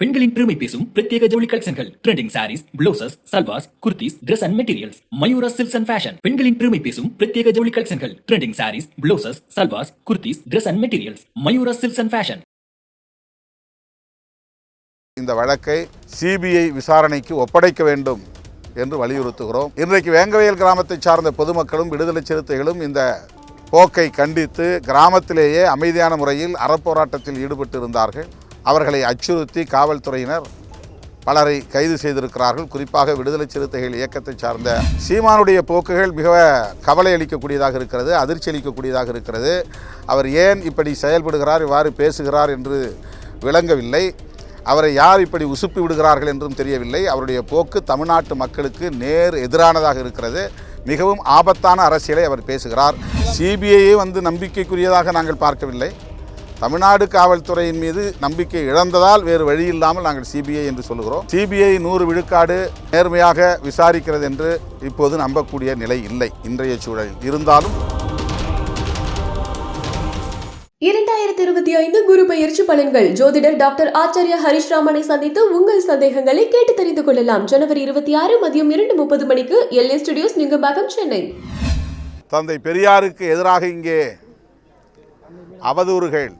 பெண்களின் பெருமை பேசும் பிரத்யேக ஜவுளி கலெக்ஷன்கள். Trending saris blouses salwars kurtis Dress and materials Mayura silks and fashion பெண்களின் பெருமை பேசும் பிரத்யேக ஜவுளி கலெக்ஷன்கள். Trending saris blouses salwars kurtis Dress and materials Mayura silks and fashion இந்த வழக்கை சிபிஐ விசாரணைக்கு ஒப்படைக்க வேண்டும் என்று வலியுறுத்துகிறோம். இன்றைக்கு வேங்கவேல் கிராமத்தை சார்ந்த பொதுமக்களும் விடுதலை சிறுத்தைகளும் இந்த போக்கை கண்டித்து கிராமத்திலேயே அமைதியான முறையில் அறப்போராட்டத்தில் ஈடுபட்டு இருந்தார்கள் அவர்களை அச்சுறுத்தி காவல்துறையினர் பலரை கைது செய்திருக்கிறார்கள். குறிப்பாக விடுதலை சிறுத்தைகள் இயக்கத்தை சார்ந்த சீமானுடைய போக்குகள் மிக கவலை அளிக்கக்கூடியதாக இருக்கிறது அதிர்ச்சி அளிக்கக்கூடியதாக இருக்கிறது. அவர் ஏன் இப்படி செயல்படுகிறார் இவ்வாறு பேசுகிறார் என்று விளங்கவில்லை. அவரை யார் இப்படி உசுப்பி விடுகிறார்கள் என்றும் தெரியவில்லை. அவருடைய போக்கு தமிழ்நாட்டு மக்களுக்கு நேர் எதிரானதாக இருக்கிறது. மிகவும் ஆபத்தான அரசியலை அவர் பேசுகிறார். சிபிஐயே வந்து நம்பிக்கைக்குரியதாக நாங்கள் பார்க்கவில்லை. தமிழ்நாடு காவல்துறையின் மீது நம்பிக்கை இழந்ததால் வேறு வழி இல்லாமல் நாங்கள் சிபிஐ என்று சொல்கிறோம் சிபிஐ நூறு விழுக்காடு நேர்மையாக விசாரிக்கிறது என்று இப்போது நம்பக்கூடிய நிலை இல்லை. இன்றைய சூழலில் இருந்தாலும் இரண்டாயிரத்தி இருபத்தி ஐந்து குரு பயிற்சி பலன்கள். ஜோதிடர் டாக்டர் ஆச்சாரியா ஹரிஷ் ராமனை சந்தித்து உங்கள் சந்தேகங்களை கேட்டு தெரிந்து கொள்ளலாம். ஜனவரி இருபத்தி ஆறு மதியம் இரண்டு முப்பது மணிக்கு எல்ஏ ஸ்டுடியோஸ் நுங்கம்பாக்கம் சென்னை. தந்தை பெரியாருக்கு எதிராக இங்கே அவதூறுகள்.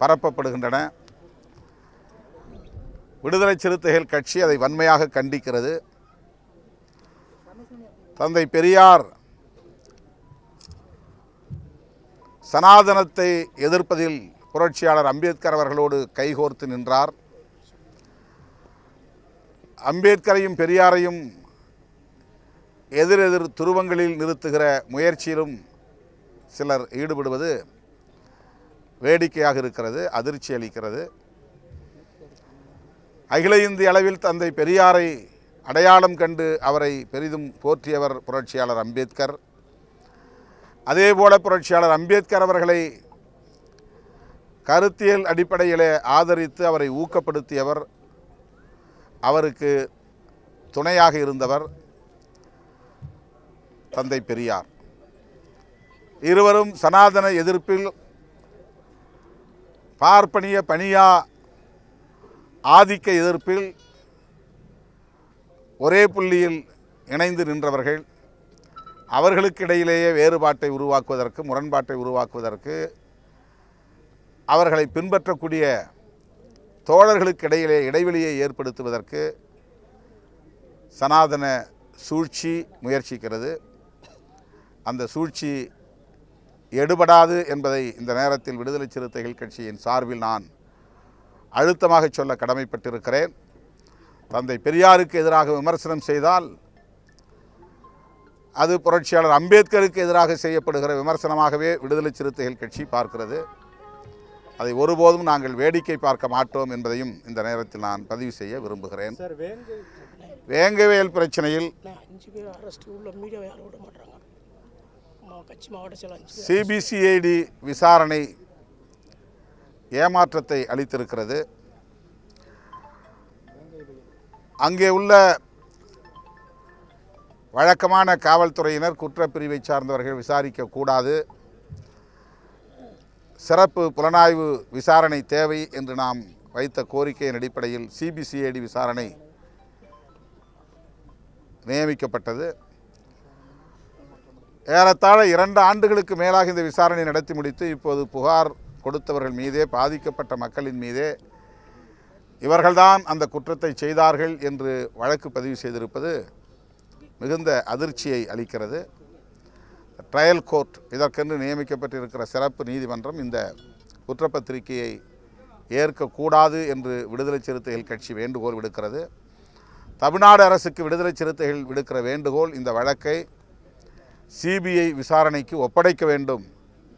பரப்பப்படுகின்றன. விடுதலை சிறுத்தைகள் கட்சி அதை வன்மையாக கண்டிக்கிறது. தந்தை பெரியார் சனாதனத்தை எதிர்ப்பதில் புரட்சியாளர் அம்பேத்கர் அவர்களோடு கைகோர்த்து நின்றார். அம்பேத்கரையும் பெரியாரையும் எதிரெதிர் துருவங்களில் நிறுத்துகிற முயற்சியிலும் சிலர் ஈடுபடுவது வேடிக்கையாக இருக்கிறது அதிர்ச்சி அளிக்கிறது. அகில இந்திய அளவில் தந்தை பெரியாரை அடையாளம் கண்டு அவரை பெரிதும் போற்றியவர் புரட்சியாளர் அம்பேத்கர். அதேபோல புரட்சியாளர் அம்பேத்கர் அவர்களை கருத்தியல் அடிப்படையிலே ஆதரித்து அவரை ஊக்கப்படுத்தியவர். அவருக்கு துணையாக இருந்தவர் தந்தை பெரியார். இருவரும் சனாதன எதிர்ப்பில் பார்ப்பனிய பணியா ஆதிக்க எதிர்ப்பில் ஒரே புள்ளியில் இணைந்து நின்றவர்கள் அவர்களுக்கு இடையிலேயே வேறுபாட்டை உருவாக்குவதற்கு முரண்பாட்டை உருவாக்குவதற்கு அவர்களை பின்பற்றக்கூடிய தோழர்களுக்கிடையிலே இடைவெளியை ஏற்படுத்துவதற்கு சனாதன சூழ்ச்சி முயற்சிக்கிறது. அந்த சூழ்ச்சி எடுபடாது என்பதை இந்த நேரத்தில் விடுதலை சிறுத்தைகள் கட்சியின் சார்பில் நான் அழுத்தமாக சொல்ல கடமைப்பட்டிருக்கிறேன். தந்தை பெரியாருக்கு எதிராக விமர்சனம் செய்தால் அது புரட்சியாளர் அம்பேத்கருக்கு எதிராக செய்யப்படுகிற விமர்சனமாகவே விடுதலை சிறுத்தைகள் கட்சி பார்க்கிறது. அதை ஒருபோதும் நாங்கள் வேடிக்கை பார்க்க மாட்டோம் என்பதையும் இந்த நேரத்தில் நான் பதிவு செய்ய விரும்புகிறேன். வேங்கவேல் பிரச்சனையில் கட்சி மாவட்ட சிபிசிஐடி விசாரணை ஏமாற்றத்தை அளித்திருக்கிறது. அங்கே உள்ள வழக்கமான காவல்துறையினர் குற்றப்பிரிவை சார்ந்தவர்கள் விசாரிக்கக்கூடாது சிறப்பு புலனாய்வு விசாரணை தேவை என்று நாம் வைத்த கோரிக்கையின் அடிப்படையில் சிபிசிஐடி விசாரணை நியமிக்கப்பட்டது. ஏறத்தாழ இரண்டு ஆண்டுகளுக்கு மேலாக இந்த விசாரணை நடத்தி முடித்து இப்போது புகார் கொடுத்தவர்கள் மீதே பாதிக்கப்பட்ட மக்களின் மீதே இவர்கள்தான் அந்த குற்றத்தை செய்தார்கள் என்று வழக்கு பதிவு செய்திருப்பது மிகுந்த அதிர்ச்சியை அளிக்கிறது. ட்ரையல் கோர்ட் இதற்கென்று நியமிக்கப்பட்டிருக்கிற சிறப்பு நீதிமன்றம் இந்த குற்றப்பத்திரிகையை ஏற்கக்கூடாது என்று விடுதலை சிறுத்தைகள் கட்சி வேண்டுகோள் விடுக்கிறது. தமிழ்நாடு அரசுக்கு விடுதலை சிறுத்தைகள் விடுக்கிற வேண்டுகோள் இந்த வழக்கை சிபிஐ விசாரணைக்கு ஒப்படைக்க வேண்டும்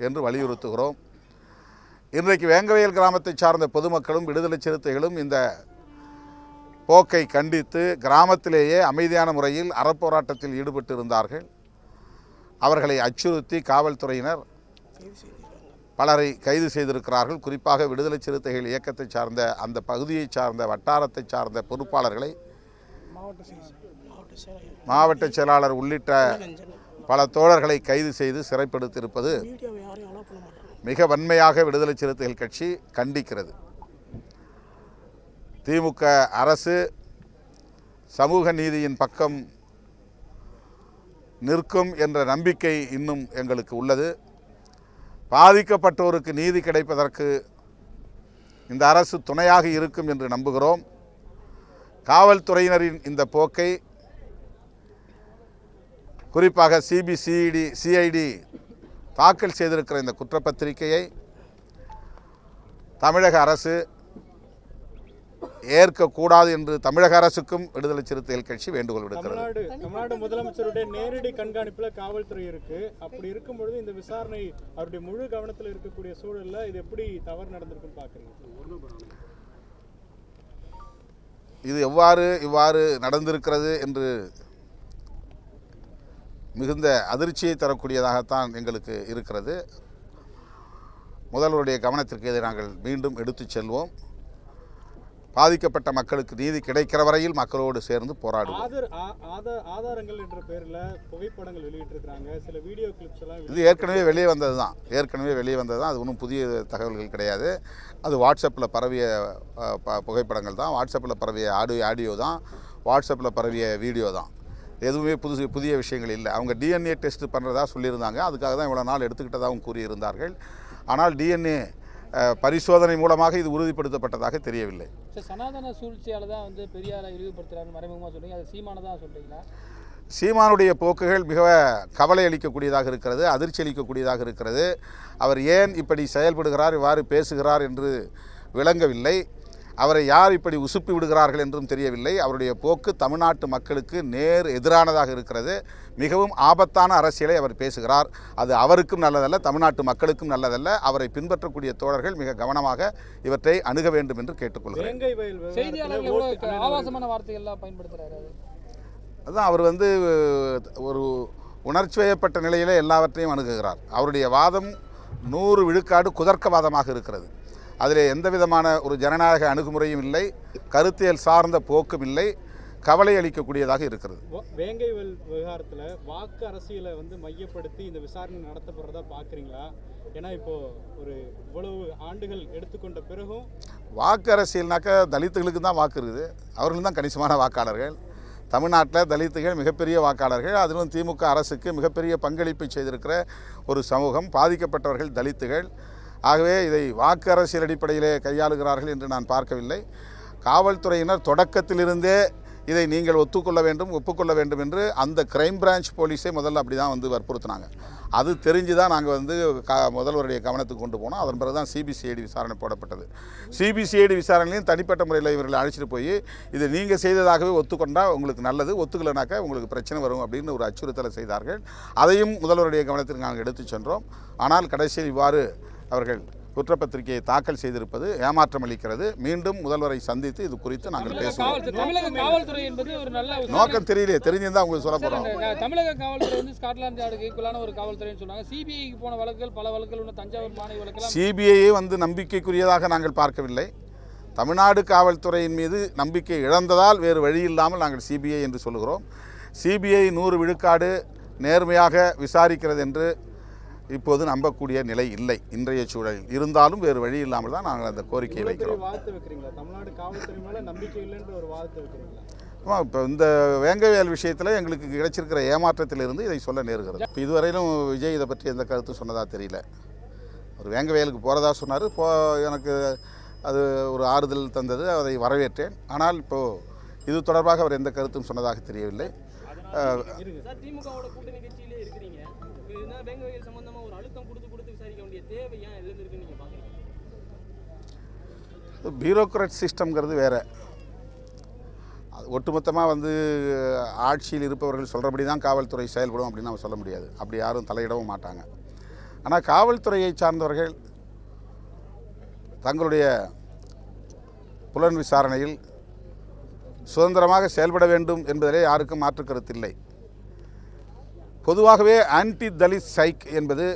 என்று வலியுறுத்துகிறோம். இன்றைக்கு வேங்கவயல் கிராமத்தை சார்ந்த பொதுமக்களும் விடுதலை சிறுத்தைகளும் இந்த போக்கை கண்டித்து கிராமத்திலேயே அமைதியான முறையில் அறப்போராட்டத்தில் ஈடுபட்டு இருந்தார்கள் அவர்களை அச்சுறுத்தி காவல்துறையினர் பலரை கைது செய்திருக்கிறார்கள். குறிப்பாக விடுதலை சிறுத்தைகள் இயக்கத்தை சார்ந்த அந்த பகுதியை சார்ந்த வட்டாரத்தை சார்ந்த பொறுப்பாளர்களை மாவட்ட செயலாளர் உள்ளிட்ட பல தோழர்களை கைது செய்து சிறைப்படுத்தியிருப்பது மிக வன்மையாக விடுதலை சிறுத்தைகள் கட்சி கண்டிக்கிறது. திமுக அரசு சமூக நீதியின் பக்கம் நிற்கும் என்ற நம்பிக்கை இன்னும் எங்களுக்கு உள்ளது. பாதிக்கப்பட்டோருக்கு நீதி கிடைப்பதற்கு இந்த அரசு துணையாக இருக்கும் என்று நம்புகிறோம். காவல்துறையினரின் இந்த போக்கை குறிப்பாக சிபிசிஐடி சிஐடி தாக்கல் செய்திருக்கிற இந்த குற்றப்பத்திரிகையை தமிழக அரசு ஏற்கக்கூடாது என்று தமிழக அரசுக்கும் விடுதலை சிறுத்தைகள் கட்சி வேண்டுகோள் விடுக்கிறது. தமிழ்நாடு தமிழ்நாடு முதலமைச்சருடைய நேரடி கண்காணிப்புல காவல்துறை இருக்கு. அப்படி இருக்கும் பொழுது இந்த விசாரணை அவருடைய முழு கவனத்தில் இருக்கக்கூடிய சூழல்ல இது எப்படி தவறு நடந்திருக்குன்னு பாக்குறீங்க? இது எவ்வாறு இவ்வாறு நடந்திருக்கிறது என்று மிகுந்த அதிர்ச்சியை தரக்கூடியதாகத்தான் எங்களுக்கு இருக்கிறது. முதல்வருடைய கவனத்திற்கு இதை நாங்கள் மீண்டும் எடுத்துச் செல்வோம். பாதிக்கப்பட்ட மக்களுக்கு நீதி கிடைக்கிற வரையில் மக்களோடு சேர்ந்து போராடுவோம். ஆதார் ஆ- ஆதார் ஆதாரங்கள் என்ற பேர்ல புகைப்படங்கள் வெளியிட்டிருக்காங்க சில வீடியோ கிளிப்ஸ் எல்லாம் இது ஏற்கனவே வெளியே வந்தது தான் ஏற்கனவே வெளியே வந்தது தான் அது ஒன்றும் புதிய தகவல்கள் கிடையாது. அது வாட்ஸ்அப்பில் பரவிய புகைப்படங்கள் தான் வாட்ஸ்அப்பில் பரவிய ஆடியோ ஆடியோ தான் வாட்ஸ்அப்பில் பரவிய வீடியோ தான் எதுவுமே புதுசு புதிய விஷயங்கள் இல்லை. அவங்க டிஎன்ஏ டெஸ்ட் பண்ணுறதா சொல்லியிருந்தாங்க. அதுக்காக தான் இவ்வளோ நாள் எடுத்துக்கிட்டதாகவும் கூறியிருந்தார்கள். ஆனால் டிஎன்ஏ பரிசோதனை மூலமாக இது உறுதிப்படுத்தப்பட்டதாக தெரியவில்லை. சனாதன சூழ்ச்சியால தான் வந்து பெரியாரை இழிவுபடுத்துறாரு மறைமுகமாக சொல்றீங்க. அது சீமான தான் சொல்றீங்களா? சீமானுடைய போக்குகள் மிக கவலை அளிக்கக்கூடியதாக இருக்கிறது அதிர்ச்சி அளிக்கக்கூடியதாக இருக்கிறது. அவர் ஏன் இப்படி செயல்படுகிறார் இவ்வாறு பேசுகிறார் என்று விளங்கவில்லை. அவரை யார் இப்படி உசுப்பி விடுகிறார்கள் என்றும் தெரியவில்லை. அவருடைய போக்கு தமிழ்நாட்டு மக்களுக்கு நேர் எதிரானதாக இருக்கிறது. மிகவும் ஆபத்தான அரசியலை அவர் பேசுகிறார். அது அவருக்கும் நல்லதல்ல தமிழ்நாட்டு மக்களுக்கும் நல்லதல்ல. அவரை பின்பற்றக்கூடிய தோழர்கள் மிக கவனமாக இவற்றை அணுக வேண்டும் என்று கேட்டுக்கொள்கிறேன். அதான் அவர் வந்து ஒரு உணர்ச்சி வயப்பட்ட நிலையிலே எல்லாவற்றையும் அணுகுகிறார். அவருடைய வாதம் நூறு விழுக்காடு குதர்க்கவாதமாக இருக்கிறது. அதில் எந்த விதமான ஒரு ஜனநாயக அணுகுமுறையும் இல்லை கருத்தியல் சார்ந்த போக்கும் இல்லை கவலை அளிக்கக்கூடியதாக இருக்கிறது. வேங்கை விவகாரத்துல வாக்கு அரசியலை வந்து மையப்படுத்தி இந்த விசாரணை நடத்தப்படுறதா பாக்குறீங்களா? ஏன்னா இப்போ ஒரு இவ்வளவு ஆண்டுகள் எடுத்துக்கொண்ட பிறகும் வாக்கு அரசியல்னாக்க தலித்துகளுக்கு தான் வாக்கு இருக்குது. அவர்கள் தான் கணிசமான வாக்காளர்கள். தமிழ்நாட்டில் தலித்துகள் மிகப்பெரிய வாக்காளர்கள். அதிலும் திமுக அரசுக்கு மிகப்பெரிய பங்களிப்பை செய்திருக்கிற ஒரு சமூகம். பாதிக்கப்பட்டவர்கள் தலித்துகள். ஆகவே இதை வாக்கு அரசியல் அடிப்படையிலே கையாளுகிறார்கள் என்று நான் பார்க்கவில்லை. காவல்துறையினர் தொடக்கத்திலிருந்தே இதை நீங்கள் ஒத்துக்கொள்ள வேண்டும் ஒப்புக்கொள்ள வேண்டும் என்று அந்த கிரைம் பிரான்ச் போலீஸே முதல்ல அப்படி தான் வந்து வற்புறுத்தினாங்க. அது தெரிஞ்சு தான் நாங்கள் வந்து க முதல்வருடைய கவனத்துக்கு கொண்டு போனோம். அதன் பிறகு தான் சிபிசிஐடி விசாரணை போடப்பட்டது. சிபிசிஐடி விசாரணையிலையும் தனிப்பட்ட முறையில் இவர்களை அழைச்சிட்டு போய் இது நீங்கள் செய்ததாகவே ஒத்துக்கொண்டால் உங்களுக்கு நல்லது ஒத்துக்கலைனாக்கா உங்களுக்கு பிரச்சனை வரும் அப்படின்னு ஒரு அச்சுறுத்தலை செய்தார்கள். அதையும் முதல்வருடைய கவனத்திற்கு நாங்கள் எடுத்துச் சென்றோம். ஆனால் கடைசியில் இவ்வாறு அவர்கள் குற்றப்பத்திரிகையை தாக்கல் செய்திருப்பது ஏமாற்றம் அளிக்கிறது. மீண்டும் முதல்வரை சந்தித்து இது குறித்து நாங்கள் பேசுவோம். நோக்கம் தெரியலையே தெரிஞ்சிருந்தா உங்களுக்கு சொல்ல இந்த தமிழக காவல்துறை வந்து ஸ்காட்லாந்து யார்டுக்கு ஈக்குவலான ஒரு காவல்துறைன்னு சொன்னாங்க. சிபிஐக்கு போன வழக்குகள் பல வழக்குகள் தஞ்சாவூர் மாணவி வழக்கெல்லாம் சிபிஐயை வந்து நம்பிக்கைக்குரியதாக நாங்கள் பார்க்கவில்லை. தமிழ்நாடு காவல்துறையின் மீது நம்பிக்கை இழந்ததால் வேறு வழி இல்லாமல் நாங்கள் சிபிஐ என்று சொல்லுகிறோம். சிபிஐ நூறு விழுக்காடு நேர்மையாக விசாரிக்கிறது என்று இப்போது நம்பக்கூடிய நிலை இல்லை. இன்றைய சூழலில் இருந்தாலும் வேறு வழி இல்லாமல் தான் நாங்கள் அந்த கோரிக்கையை வைக்கிறோம். இப்போ இந்த வேங்கவேல் விஷயத்தில் எங்களுக்கு கிடைச்சிருக்கிற ஏமாற்றத்திலிருந்து இதை சொல்ல நேருகிறது. இப்போ இதுவரையிலும் விஜய் இதை பற்றி எந்த கருத்தும் சொன்னதா தெரியல. ஒரு வேங்கவேலுக்கு போகிறதா சொன்னார். போ எனக்கு அது ஒரு ஆறுதல் தந்தது. அதை வரவேற்றேன். ஆனால் இப்போது இது தொடர்பாக அவர் எந்த கருத்தும் சொன்னதாக தெரியவில்லை. திமுகவோட கூட்டணி கட்சியிலே இருக்கிறீங்க. சம்பந்தமா தேவை ஏன் எழுந்திருக்குன்னு பியூரோக்ராட் சிஸ்டம்ங்கிறது வேறு. அது ஒட்டுமொத்தமாக வந்து ஆட்சியில் இருப்பவர்கள் சொல்கிறபடி தான் காவல்துறை செயல்படும் அப்படின்னு நம்ம சொல்ல முடியாது. அப்படி யாரும் தலையிடவும் மாட்டாங்க. ஆனால் காவல்துறையை சார்ந்தவர்கள் தங்களுடைய புலன் விசாரணையில் சுதந்திரமாக செயல்பட வேண்டும் என்பதிலே யாருக்கும் மாற்று கருத்தில்லை பொதுவாகவே ஆன்டி தலித் சைக் என்பது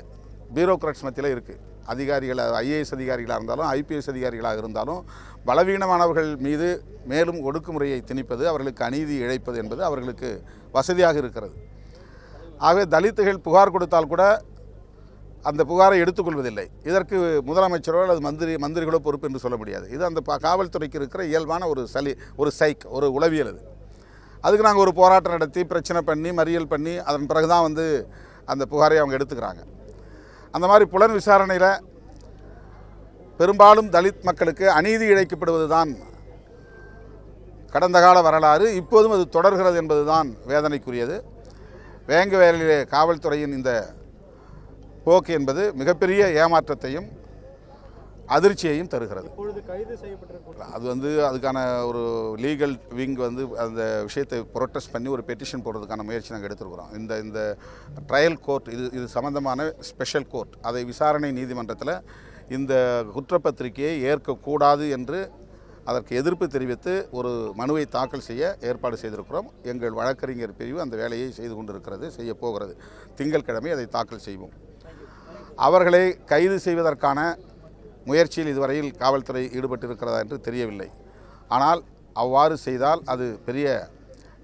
பியூரோக்ராட்ஸ் மத்தியில் இருக்குது அதிகாரிகளாக ஐஏஎஸ் அதிகாரிகளாக இருந்தாலும் ஐபிஎஸ் அதிகாரிகளாக இருந்தாலும் பலவீனமானவர்கள் மீது மேலும் ஒடுக்குமுறையை திணிப்பது அவர்களுக்கு அநீதி இழைப்பது என்பது அவர்களுக்கு வசதியாக இருக்கிறது. ஆகவே தலித்துகள் புகார் கொடுத்தால் கூட அந்த புகாரை எடுத்துக்கொள்வதில்லை. இதற்கு முதலமைச்சரோ அல்லது மந்திரி மந்திரிகளோ பொறுப்பு என்று சொல்ல முடியாது. இது அந்த காவல்துறைக்கு இருக்கிற இயல்பான ஒரு சலி ஒரு சைக் ஒரு உளவியல் அது. அதுக்கு நாங்கள் ஒரு போராட்டம் நடத்தி பிரச்சனை பண்ணி மறியல் பண்ணி அதன் பிறகு தான் வந்து அந்த புகாரை அவங்க எடுத்துக்கிறாங்க. அந்த மாதிரி புலன் விசாரணையில் பெரும்பாலும் தலித் மக்களுக்கு அநீதி இழைக்கப்படுவது தான் கடந்த கால வரலாறு. இப்போதும் அது தொடர்கிறது என்பது தான் வேதனைக்குரியது. வேங்க வேலையிலே காவல்துறையின் இந்த போக்கு என்பது மிகப்பெரிய ஏமாற்றத்தையும் அதிர்ச்சியையும் தருகிறது. அது வந்து அதுக்கான ஒரு லீகல் விங் வந்து அந்த விஷயத்தை ப்ரொட்டஸ்ட் பண்ணி ஒரு பெட்டிஷன் போடுறதுக்கான முயற்சி நாங்கள் எடுத்துருக்குறோம். இந்த இந்த ட்ரையல் கோர்ட் இது இது சம்பந்தமான ஸ்பெஷல் கோர்ட் அதை விசாரணை நீதிமன்றத்தில் இந்த குற்றப்பத்திரிகையை ஏற்கக்கூடாது என்று அதற்கு எதிர்ப்பு தெரிவித்து ஒரு மனுவை தாக்கல் செய்ய ஏற்பாடு செய்திருக்கிறோம். எங்கள் வழக்கறிஞர் பிரிவு அந்த வேலையை செய்து கொண்டிருக்கிறது செய்ய போகிறது. திங்கட்கிழமை அதை தாக்கல் செய்வோம். அவர்களை கைது செய்வதற்கான முயற்சியில் இதுவரையில் காவல்துறை ஈடுபட்டிருக்கிறதா என்று தெரியவில்லை. ஆனால் அவ்வாறு செய்தால் அது பெரிய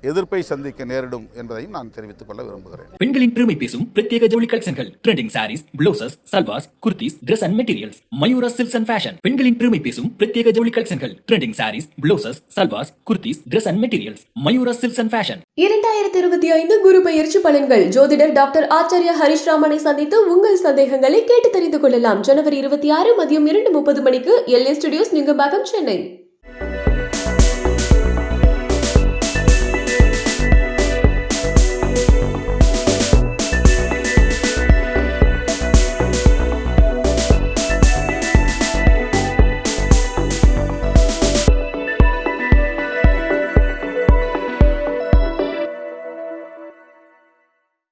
எதிர்ப்பை சந்திக்க நேரிடும் என்பதையும் நான் தெரிவித்துக் கொள்ள விரும்புகிறேன். பெண்களின் பெருமை பேசும் பிரத்யேக ஜவுளி கலெக்ஷன்கள் trending saris blouses salwars kurtis Dress and materials Mayura silks and fashion பெண்களின் பெருமை பேசும் பிரத்யேக ஜவுளி கலெக்ஷன்கள் trending saris blouses salwars kurtis Dress and materials Mayura silks and fashion இரண்டாயிரத்தி இருபத்தி ஐந்து குரு பெயர்ச்சி பலன்கள் ஜோதிடர் டாக்டர் ஆச்சாரியா ஹரிஷ் ராமனை சந்தித்து உங்கள் சந்தேகங்களை கேட்டு தெரிந்து கொள்ளலாம். ஜனவரி இருபத்தி ஆறு மதியம் இரண்டு முப்பது மணிக்கு எல்ஏ ஸ்டுடியோஸ் நுங்கம்பாக்கம் சென்னை.